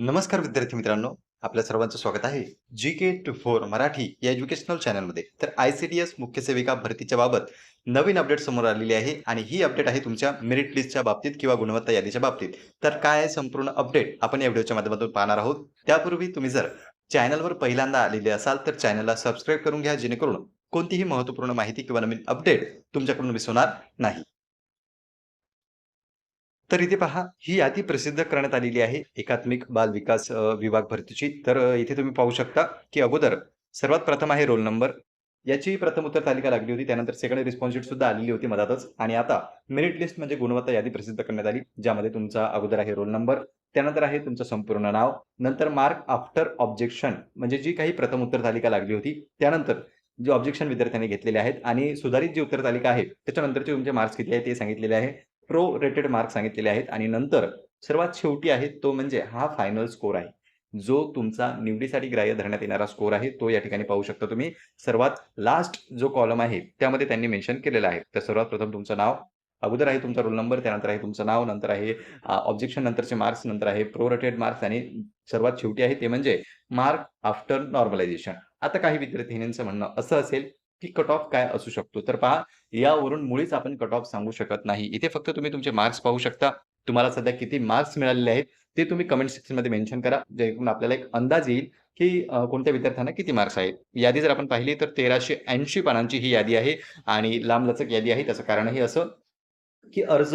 नमस्कार विद्यार्थी मित्रांनो आपल्या सर्वांचं स्वागत आहे G K two four Marathi या एज्युकेशनल चॅनलमध्ये तर आय सी डी एस मुख्य सेविका भरतीच्या बाबत नवीन अपडेट समोर आलेली आहे आणि ही अपडेट आहे तुमच्या मेरिट लिस्टच्या बाबतीत किंवा गुणवत्ता यादीच्या बाबतीत. तर काय संपूर्ण अपडेट आपण या व्हिडिओच्या माध्यमातून पाहणार आहोत. त्यापूर्वी तुम्ही जर चॅनलवर पहिल्यांदा आलेले असाल तर चॅनलला सबस्क्राईब करून घ्या जेणेकरून कोणतीही महत्त्वपूर्ण माहिती किंवा नवीन अपडेट तुमच्याकडून मिस होणार नाही. तर इथे पहा ही यादी प्रसिद्ध करण्यात आलेली आहे एकात्मिक बाल विकास विभाग भरतीची. तर इथे तुम्ही पाहू शकता की अगोदर सर्वात प्रथम आहे रोल नंबर. याची प्रथम उत्तर तालिका लागली होती त्यानंतर सेकंड रिस्पॉन्स शीट सुद्धा आलेली होती मधातच. आणि आता मेरिट लिस्ट म्हणजे गुणवत्ता यादी प्रसिद्ध करण्यात आली ज्यामध्ये तुमचा अगोदर आहे रोल नंबर त्यानंतर आहे तुमचं संपूर्ण नाव नंतर मार्क आफ्टर ऑब्जेक्शन म्हणजे जी काही प्रथम उत्तर तालिका लागली होती त्यानंतर जे ऑब्जेक्शन विद्यार्थ्यांनी घेतलेले आहेत आणि सुधारित जी उत्तर तालिका आहे त्याच्यानंतरचे तुमचे मार्क्स किती आहेत ते सांगितलेले आहे. प्रो रेटेड मार्क सांगितलेले आहेत आणि नंतर सर्वात शेवटी आहे तो म्हणजे हा फायनल स्कोर आहे. जो तुमचा निवडीसाठी ग्राह्य धरण्यात येणारा स्कोर आहे तो या ठिकाणी पाहू शकता तुम्ही. सर्वात लास्ट जो कॉलम आहे त्यामध्ये त्यांनी मेन्शन केलेला आहे. तर सर्वात प्रथम तुमचं नाव अगोदर आहे तुमचा रोल नंबर त्यानंतर आहे तुमचं नाव नंतर आहे ऑब्जेक्शन नंतरचे मार्क्स नंतर आहे प्रो रेटेड मार्क्स आणि सर्वात शेवटी आहे ते म्हणजे मार्क आफ्टर नॉर्मलायझेशन आता काही विद्यार्थिनींचं म्हणणं असं असेल की कट ऑफ काय असू शकतो? तर पहा यावरून मुळीच आपण कट ऑफ सांगू शकत नाही. इथे फक्त तुम्ही तुमचे मार्क्स पाहू शकता. तुम्हाला सध्या किती मार्क्स मिळालेले आहेत ते तुम्ही कमेंट सेक्शनमध्ये मेन्शन करा जेणेकरून आपल्याला एक अंदाज येईल की कोणत्या विद्यार्थ्यांना किती मार्क्स आहेत. यादी जर आपण पाहिली तर तेराशे ऐंशी पानांची ही यादी आहे आणि लांबलचक यादी आहे त्याचं कारणही असं. की अर्ज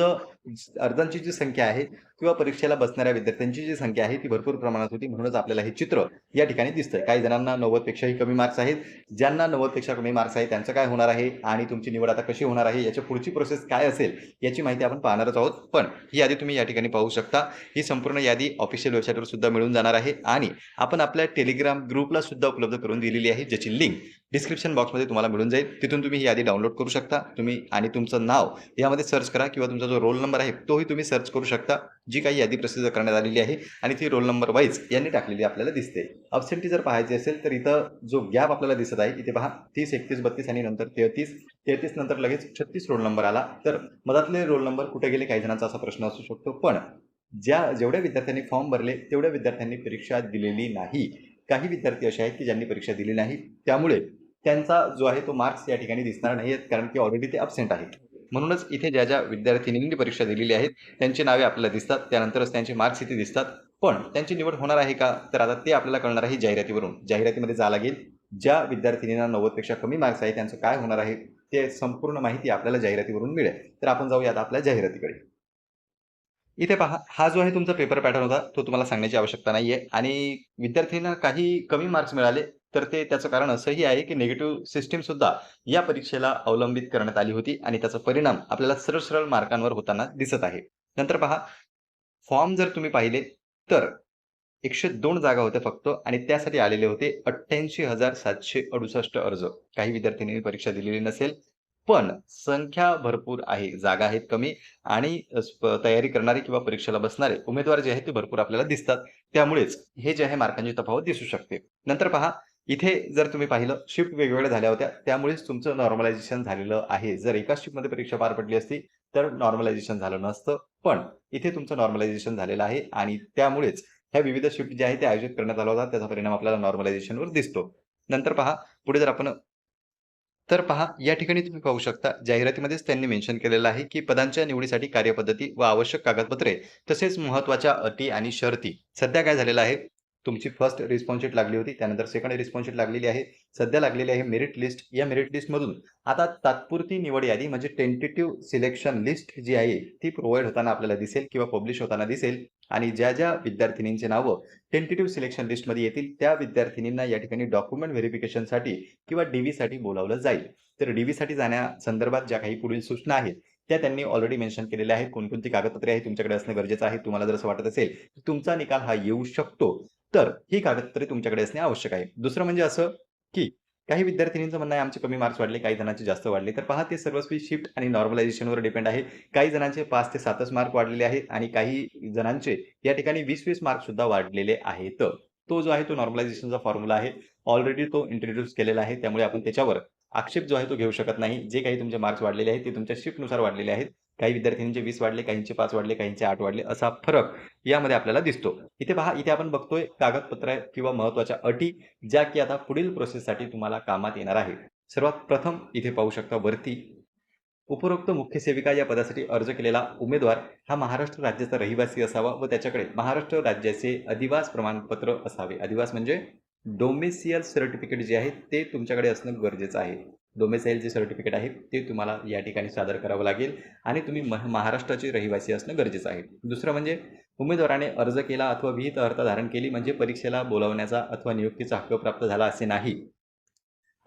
अर्जांची जी संख्या आहे किंवा परीक्षेला बसणाऱ्या विद्यार्थ्यांची जी संख्या आहे ती भरपूर प्रमाणात होती. म्हणूनच आपल्याला हे चित्र या ठिकाणी दिसतंय. काही जणांना नव्वद पेक्षाही कमी मार्क्स आहेत. ज्यांना नव्वदपेक्षा कमी मार्क्स आहेत त्यांचं काय होणार आहे आणि तुमची निवड आता कशी होणार आहे याच्या पुढची प्रोसेस काय असेल याची माहिती आपण पाहणारच आहोत. पण ही यादी तुम्ही या ठिकाणी पाहू शकता. ही संपूर्ण यादी ऑफिशियल वेबसाईटवर सुद्धा मिळून जाणार आहे आणि आपण आपल्या टेलिग्राम ग्रुपला सुद्धा उपलब्ध करून दिलेली आहे ज्याची लिंक डिस्क्रिप्शन बॉक्समध्ये तुम्हाला मिळून जाईल. तिथून तुम्ही ही यादी डाउनलोड करू शकता. तुम्ही आणि तुमचं नाव यामध्ये सर्च करा किंवा तुमचा जो रोल नंबर आहे तोही तुम्ही सर्च करू शकता. जी काही यादी प्रसिद्ध करण्यात आलेली आहे आणि ती रोल नंबर वाईज यांनी टाकलेली आपल्याला दिसते. अपसेंटी जर पाहायची असेल तर इथं जो गॅप आपल्याला दिसत आहे इथे पहा तीस एकतीस बत्तीस आणि नंतर तेहतीस. तेहतीस नंतर लगेच छत्तीस रोल नंबर आला. तर मधातले रोल नंबर कुठे गेले काही जणांचा असा प्रश्न असू शकतो. पण ज्या जेवढ्या विद्यार्थ्यांनी फॉर्म भरले तेवढ्या विद्यार्थ्यांनी परीक्षा दिलेली नाही. काही विद्यार्थी असे आहेत की ज्यांनी परीक्षा दिली नाही. त्यामुळे त्यांचा जो आहे तो मार्क्स या ठिकाणी दिसणार नाही आहेत कारण की ऑलरेडी ते अब्सेंट आहेत. म्हणूनच इथे ज्या ज्या विद्यार्थिनींनी परीक्षा दिलेली आहेत त्यांची नावे आपल्याला दिसतात त्यानंतरच त्यांचे मार्क्स इथे दिसतात. पण त्यांची निवड होणार आहे का? तर आता ते आपल्याला कळणार आहे जाहिरातीवरून. जाहिरातीमध्ये जावं लागेल ज्या विद्यार्थिनींना नव्वदपेक्षा कमी मार्क्स आहे त्यांचं काय होणार आहे ते संपूर्ण माहिती आपल्याला जाहिरातीवरून मिळेल. तर आपण जाऊया आता आपल्या जाहिरातीकडे. इथे पहा हा जो आहे तुमचा पेपर पॅटर्न होता तो तुम्हाला सांगण्याची आवश्यकता नाही आहे आणि विद्यार्थ्यांना काही कमी मार्क्स मिळाले तर ते त्याचं कारण असंही आहे की निगेटिव्ह सिस्टीम सुद्धा या परीक्षेला अवलंबित करण्यात आली होती आणि त्याचा परिणाम आपल्याला सरळ सरळ मार्कांवर होताना दिसत आहे. नंतर पहा फॉर्म जर तुम्ही पाहिले तर एकशे दोन जागा होत्या फक्त आणि त्यासाठी आलेले होते अठ्ठ्याऐंशी हजार सातशे अडुसष्ट अर्ज. काही विद्यार्थ्यांनी परीक्षा दिलेली नसेल पण संख्या भरपूर आहे. जागा आहेत कमी आणि तयारी करणारे किंवा परीक्षेला बसणारे उमेदवार जे आहेत ते भरपूर आपल्याला दिसतात. त्यामुळेच हे जे आहे मार्कांची तफावत दिसू शकते. नंतर पहा इथे जर तुम्ही पाहिलं शिफ्ट वेगवेगळ्या झाल्या होत्या. त्यामुळेच तुमचं नॉर्मलायझेशन झालेलं आहे. जर एकाच शिफ्टमध्ये परीक्षा पार पडली असती तर नॉर्मलायझेशन झालं नसतं. पण इथे तुमचं नॉर्मलायझेशन झालेलं आहे आणि त्यामुळेच ह्या विविध शिफ्ट ज्या आहेत त्या आयोजित करण्यात आला होता. त्याचा परिणाम आपल्याला नॉर्मलायझेशनवर दिसतो. नंतर पहा पुढे जर आपण तर पहा या ठिकाणी तुम्ही पाहू शकता जाहिरातीमध्येच त्यांनी मेन्शन केलेलं आहे की पदांच्या निवडीसाठी कार्यपद्धती व आवश्यक कागदपत्रे तसेच महत्त्वाच्या अटी आणि शर्ती. सध्या काय झालेलं आहे? तुमची फर्स्ट रिस्पॉन्सशीट लागली होती. त्यानंतर सेकंड रिस्पॉन्सशीट लागलेली आहे. सध्या लागलेली आहे मेरिट लिस्ट या मेरिट लिस्टमधून आता तात्पुरती निवड यादी म्हणजे टेंटेटिव्ह सिलेक्शन लिस्ट जी आहे ती प्रोव्हाइड होताना आपल्याला दिसेल किंवा पब्लिश होताना दिसेल. आणि ज्या ज्या विद्यार्थिनींची नावं टेंटेटिव्ह सिलेक्शन लिस्टमध्ये येतील त्या विद्यार्थिनींना या ठिकाणी डॉक्युमेंट व्हेरिफिकेशनसाठी किंवा डीव्हीसाठी बोलावलं जाईल. तर डीव्हीसाठी जाण्यासंदर्भात ज्या काही पुढील सूचना आहेत त्या त्यांनी ऑलरेडी मेन्शन केलेल्या आहेत. कोणकोणती कागदपत्रे आहेत तुमच्याकडे असणं गरजेचं आहे? तुम्हाला जर असं वाटत असेल तुमचा निकाल हा येऊ शकतो. तर ही कागदपत्रे तुमच्याकडे असणे आवश्यक आहे. दुसरं म्हणजे असं की काही विद्यार्थिनींचं म्हणणं आहे आमचे कमी मार्क्स वाढले काही जणांचे जास्त वाढले. तर पहा ते सर्वस्वी शिफ्ट आणि नॉर्मलायझेशनवर डिपेंड आहे. काही जणांचे पाच ते सातच मार्क वाढलेले आहेत आणि काही जणांचे या ठिकाणी वीस वीस मार्क सुद्धा वाढलेले आहेत. तो जो आहे तो नॉर्मलायझेशनचा फॉर्म्युला आहे. ऑलरेडी तो इंट्रोड्यूस केलेला आहे. त्यामुळे आपण त्याच्यावर आक्षेप जो आहे तो घेऊ शकत नाही. जे काही तुमचे मार्क्स वाढलेले आहेत ते तुमच्या शिफ्टनुसार वाढलेले आहेत. काही विद्यार्थ्यांचे वीस वाढले काहींचे पाच वाढले काहींचे आठ वाढले असा फरक यामध्ये आपल्याला दिसतो. इथे पहा इथे आपण बघतोय कागदपत्र किंवा महत्त्वाच्या अटी ज्या की आता पुढील प्रोसेससाठी तुम्हाला कामात येणार आहे सर्वात प्रथम इथे पाहू शकता वरती. उपरोक्त मुख्य सेविका या पदासाठी अर्ज केलेला उमेदवार हा महाराष्ट्र राज्याचा रहिवासी असावा व त्याच्याकडे महाराष्ट्र राज्याचे अधिवास प्रमाणपत्र असावे. अधिवास म्हणजे डोमेसियल सर्टिफिकेट जे आहे ते तुमच्याकडे असणं गरजेचं आहे. डोमेसाईलचे सर्टिफिकेट आहे ते तुम्हाला या ठिकाणी सादर करावं लागेल. आणि तुम्ही मह महाराष्ट्राचे रहिवासी असणं गरजेचं आहे. दुसरं म्हणजे उमेदवाराने अर्ज केला अथवा विहित अर्थ धारण केली म्हणजे परीक्षेला बोलावण्याचा अथवा नियुक्तीचा हक्क प्राप्त झाला असे नाही.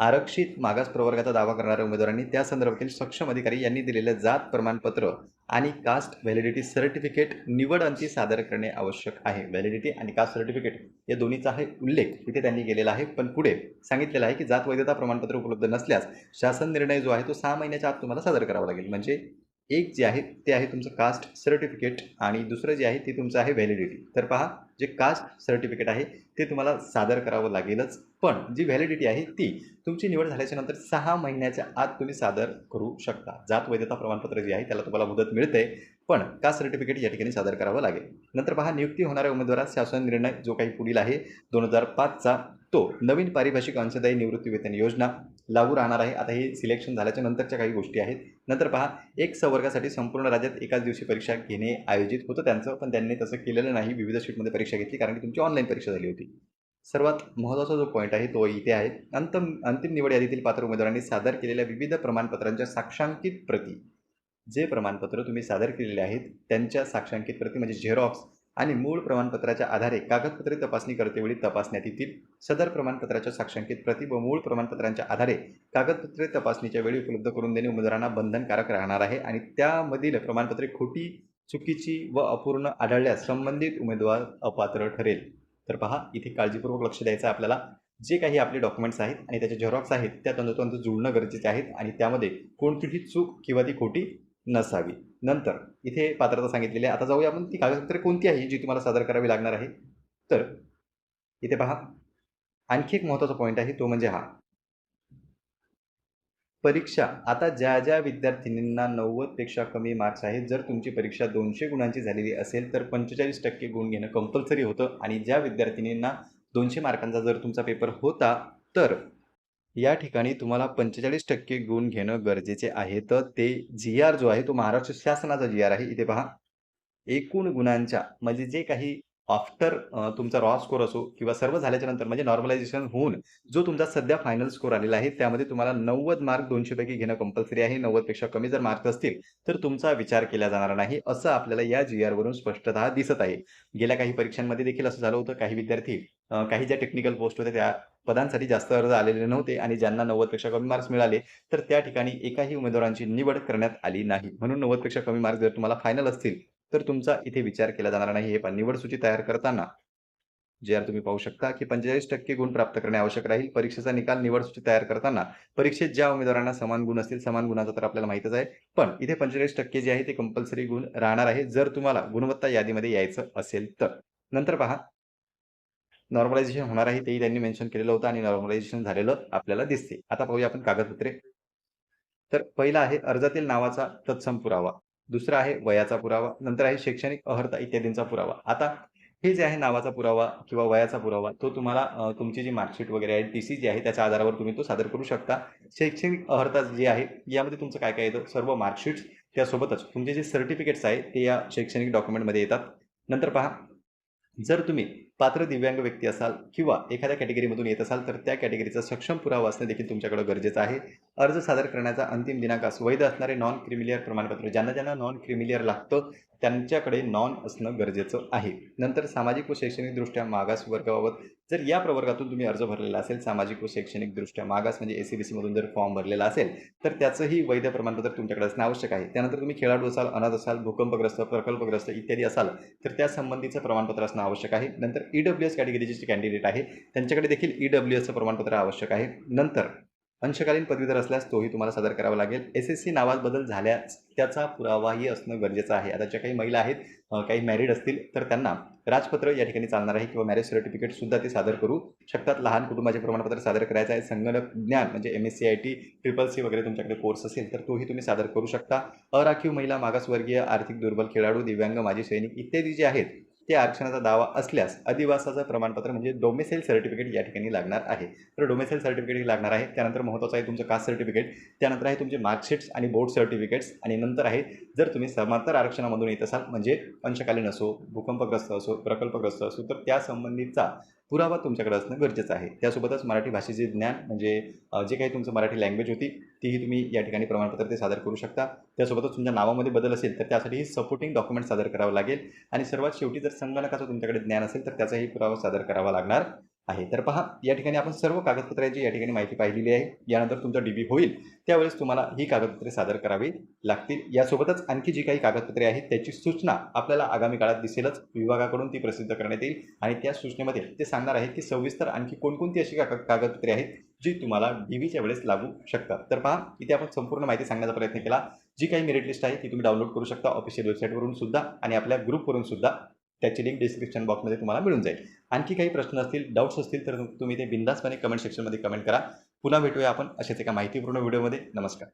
आरक्षित मागास प्रवर्गाचा दावा करणाऱ्या उमेदवारांनी त्या संदर्भातील सक्षम अधिकारी यांनी दिलेलं जात प्रमाणपत्र आणि कास्ट व्हॅलिडिटी सर्टिफिकेट निवड अंती सादर करणे आवश्यक आहे. व्हॅलिडिटी आणि कास्ट सर्टिफिकेट या दोन्हीचा आहे उल्लेख. तिथे त्यांनी केलेला आहे. पण पुढे सांगितलेलं आहे की जात वैधता प्रमाणपत्र उपलब्ध नसल्यास शासन निर्णय जो आहे तो सहा महिन्याच्या आत तुम्हाला सादर करावा लागेल. म्हणजे एक जे आहे ते आहे तुमचं कास्ट सर्टिफिकेट आणि दुसरं जे आहे ते तुमचं आहे व्हॅलिडिटी. तर पहा जे कास्ट सर्टिफिकेट आहे ते तुम्हाला सादर करावं लागेलच. पण जी व्हॅलिडिटी आहे ती तुमची निवड झाल्याच्यानंतर सहा महिन्याच्या आत तुम्ही सादर करू शकता. जात वैधता प्रमाणपत्र जे आहे त्याला तुम्हाला मुदत मिळते पण का सर्टिफिकेट या ठिकाणी सादर करावं लागेल? नंतर पहा नियुक्ती होणाऱ्या उमेदवारास शासन निर्णय जो काही पुढील आहे दोन हजार पाचचा तो नवीन पारिभाषिक अंशदायी निवृत्ती वेतन योजना लागू राहणार आहे. आता हे सिलेक्शन झाल्याच्या नंतरच्या काही गोष्टी आहेत. नंतर पहा एक संवर्गासाठी संपूर्ण राज्यात एकाच दिवशी परीक्षा घेणे आयोजित होतं त्यांचं पण त्यांनी तसं केलेलं नाही. विविध शीटमध्ये परीक्षा घेतली कारण की तुमची ऑनलाईन परीक्षा झाली होती. सर्वात महत्त्वाचा जो पॉईंट आहे तो इथे आहे. अंतम अंतिम निवड यादीतील पात्र उमेदवारांनी सादर केलेल्या विविध प्रमाणपत्रांच्या साक्षांकित प्रती. जे प्रमाणपत्र तुम्ही सादर केलेले आहेत त्यांच्या साक्षांकित प्रती म्हणजे झेरॉक्स आणि मूळ प्रमाणपत्राच्या आधारे कागदपत्रे तपासणी करतेवेळी तपासण्यात येतील. सदर प्रमाणपत्राच्या साक्षांकित प्रती व मूळ प्रमाणपत्रांच्या आधारे कागदपत्रे तपासणीच्या वेळी उपलब्ध करून देणे उमेदवारांना बंधनकारक राहणार आहे आणि त्यामधील प्रमाणपत्रे खोटी चुकीची व अपूर्ण आढळल्यास संबंधित उमेदवार अपात्र ठरेल. तर पहा इथे काळजीपूर्वक लक्ष द्यायचं आहे आपल्याला. जे काही आपले डॉक्युमेंट्स आहेत आणि त्याचे झेरॉक्स आहेत त्या तंतोतंत जुळणं गरजेचे आहेत आणि त्यामध्ये कोणतीही चूक किंवा ती खोटी नसावी. नंतर इथे पात्रता सांगितलेली आहे. आता जाऊया आपण ती कागदपत्रे कोणती आहे जी तुम्हाला सादर करावी लागणार आहे? तर इथे पहा आणखी एक महत्त्वाचा पॉईंट आहे तो म्हणजे हा. परीक्षा आता ज्या ज्या विद्यार्थिनींना नव्वदपेक्षा कमी मार्क्स आहेत जर तुमची परीक्षा दोनशे गुणांची झालेली असेल तर पंचेचाळीस टक्के गुण घेणं कंपल्सरी होतं. आणि ज्या विद्यार्थिनींना दोनशे मार्कांचा जर तुमचा पेपर होता तर या ठिकाणी तुम्हाला पंचेचाळीस टक्के गुण घेणं गरजेचे आहे. तर ते जी आर जो आहे तो महाराष्ट्र शासनाचा जी आर आहे. इथे पहा. एकूण गुणांच्या म्हणजे जे काही आफ्टर तुमचा रॉ स्कोर असो किंवा सर्व झाल्याच्यानंतर म्हणजे नॉर्मलायझेशन होऊन जो तुमचा सध्या फायनल स्कोर आलेला आहे त्यामध्ये तुम्हाला नव्वद मार्क दोनशे पैकी घेणं कंपल्सरी आहे. नव्वदपेक्षा कमी जर मार्क्स असतील तर तुमचा विचार केला जाणार नाही असं आपल्याला या जी आरवरून स्पष्टतः दिसत आहे. गेल्या काही परीक्षांमध्ये देखील असं झालं होतं. काही विद्यार्थी काही ज्या टेक्निकल पोस्ट होत्या त्या पदांसाठी जास्त अर्ज आलेले नव्हते आणि ज्यांना नव्वदपेक्षा कमी मार्क्स मिळाले तर त्या ठिकाणी एकाही उमेदवारांची निवड करण्यात आली नाही. म्हणून नव्वदपेक्षा कमी मार्क्स जर तुम्हाला फायनल असतील तर तुमचा इथे विचार केला जाणार नाही. हे निवड सूची तयार करताना जे आर तुम्ही पाहू शकता की पंचेचाळीस टक्के गुण प्राप्त करणे आवश्यक राहील. परीक्षेचा निकाल निवड सूची तयार करताना परीक्षेत ज्या उमेदवारांना समान गुण असतील समान गुणाचा तर आपल्याला माहितच आहे. पण इथे पंचेचाळीस टक्के जे आहे ते कंपल्सरी गुण राहणार आहे. जर तुम्हाला गुणवत्ता यादीमध्ये यायचं असेल तर. नंतर पहा. नॉर्मलायझेशन होणार आहे तेही त्यांनी मेन्शन केलेलं होतं आणि नॉर्मलायझेशन झालेलं आपल्याला दिसते. आता पाहूया आपण कागदपत्रे. तर पहिला आहे अर्जातील नावाचा तत्सम पुरावा. दुसरा आहे वयाचा पुरावा नंतर आहे शैक्षणिक अहर्ता इत्यादींचा पुरावा. आता हे जे आहे नावाचा पुरावा किंवा वयाचा पुरावा तो तुम्हाला तुमची जी मार्कशीट वगैरे आहे टी सी जी आहे त्याच्या आधारावर तुम्ही तो सादर करू शकता. शैक्षणिक अहर्ता जी आहे यामध्ये तुमचं काय काय येतं? सर्व मार्कशीट्स त्यासोबतच तुमचे जे सर्टिफिकेट्स आहे ते या शैक्षणिक डॉक्युमेंटमध्ये येतात. नंतर पहा जर तुम्ही पात्र दिव्यांग व्यक्ती असाल किंवा एखाद्या कॅटेगरीमधून येत असाल तर त्या कॅटेगरीचा सक्षम पुरावा असणे देखील तुमच्याकडे गरजेचं आहे. अर्ज सादर करण्याचा अंतिम दिनांकास वैध असणारे नॉन क्रिमिलियर प्रमाणपत्र ज्यांना ज्यांना नॉन क्रिमिलियर लागतं त्यांच्याकडे नॉन असणं गरजेचं आहे. नंतर सामाजिक व शैक्षणिकदृष्ट्या मागास वर्गाबाबत जर या प्रवर्गातून तुम्ही अर्ज भरलेला असेल सामाजिक व शैक्षणिकदृष्ट्या मागास म्हणजे एस सी बी सीमधून जर फॉर्म भरलेला असेल तर त्याचंही वैध प्रमाणपत्र तुमच्याकडे असणं आवश्यक आहे. त्यानंतर तुम्ही खेळाडू असाल अनाथ असाल भूकंपग्रस्त प्रकल्पग्रस्त इत्यादी असाल तर त्या संबंधीचं प्रमाणपत्र असणं आवश्यक आहे. नंतर ई डब्ल्यू एस कॅटेगरीचे जे कॅन्डिडेट आहे त्यांच्याकडे देखील ई डब्ल्यू एसचं प्रमाणपत्र आवश्यक आहे. नंतर अंशकालीन पदवीधर असल्यास तोही तुम्हाला सादर करावा लागेल. एस एस सी नावात बदल झाल्यास त्याचा पुरावाही असणं गरजेचं आहे. आता ज्या काही महिला आहेत काही मॅरिड असतील तर त्यांना राजपत्र या ठिकाणी चालणार आहे किंवा मॅरेज सर्टिफिकेटसुद्धा ते सादर करू शकतात. लहान कुटुंबाचे प्रमाणपत्र सादर करायचं आहे. संगणक ज्ञान म्हणजे M S C I T triple C वगैरे तुमच्याकडे कोर्स असेल तर तोही तुम्ही सादर करू शकता. अराखीव महिला मागासवर्गीय आर्थिक दुर्बल खेळाडू दिव्यांग माजी सैनिक इत्यादी जे आहेत ते आरक्षणाचा दावा असल्यास अधिवासाचं प्रमाणपत्र म्हणजे डोमेसेल सर्टिफिकेट या ठिकाणी लागणार आहे. तर डोमेसेल सर्टिफिकेट लागणार आहे. त्यानंतर महत्त्वाचं आहे तुमचं कास्ट सर्टिफिकेट त्यानंतर आहे तुमचे मार्कशीट्स आणि बोर्ड सर्टिफिकेट्स आणि नंतर आहे जर तुम्ही समांतर आरक्षणामधून येत असाल म्हणजे अंशकालीन असो भूकंपग्रस्त असो प्रकल्पग्रस्त असो तर त्या संबंधीचा पुरावा तुमच्याकडे असणं गरजेचं आहे. त्यासोबतच मराठी भाषेचे ज्ञान म्हणजे जे काही तुमचं मराठी लँग्वेज होती तीही तुम्ही या ठिकाणी प्रमाणपत्र ते सादर करू शकता. त्यासोबतच तुमच्या नावामध्ये बदल असेल तर त्यासाठीही सपोर्टिंग डॉक्युमेंट सादर करावं लागेल. आणि सर्वात शेवटी जर संगणकाचं तुमच्याकडे ज्ञान असेल तर त्याचाही पुरावा सादर करावा लागणार. आहे. तर पहा या ठिकाणी आपण सर्व कागदपत्रांची या ठिकाणी माहिती पाहिलेली आहे. यानंतर तुमचा डी बी होईल. त्यावेळेस तुम्हाला ही कागदपत्रे सादर करावी लागतील. यासोबतच आणखी जी काही कागदपत्रे आहेत त्याची सूचना आपल्याला आगामी काळात दिसेलच. विभागाकडून ती प्रसिद्ध करण्यात येईल आणि त्या सूचनेमध्ये ते सांगणार आहेत की सविस्तर आणखी कोणकोणती अशी काग कागदपत्रे आहेत जी तुम्हाला डी व्हीच्या वेळेस लागू शकतात. तर पहा इथे आपण संपूर्ण माहिती सांगण्याचा प्रयत्न केला. जी काही मेरिट लिस्ट आहे ती तुम्ही डाउनलोड करू शकता. ऑफिशियल वेबसाईटवरून सुद्धा आणि आपल्या ग्रुपवरून सुद्धा. त्याची लिंक डिस्क्रिप्शन बॉक्समध्ये तुम्हाला मिळून जाईल. आणखी काही प्रश्न असतील डाऊट्स असतील तर तुम्ही ते बिंदासपणे कमेंट सेक्शनमध्ये कमेंट करा. पुन्हा भेटूया आपण अशाच एका माहितीपूर्ण व्हिडिओमध्ये नमस्कार.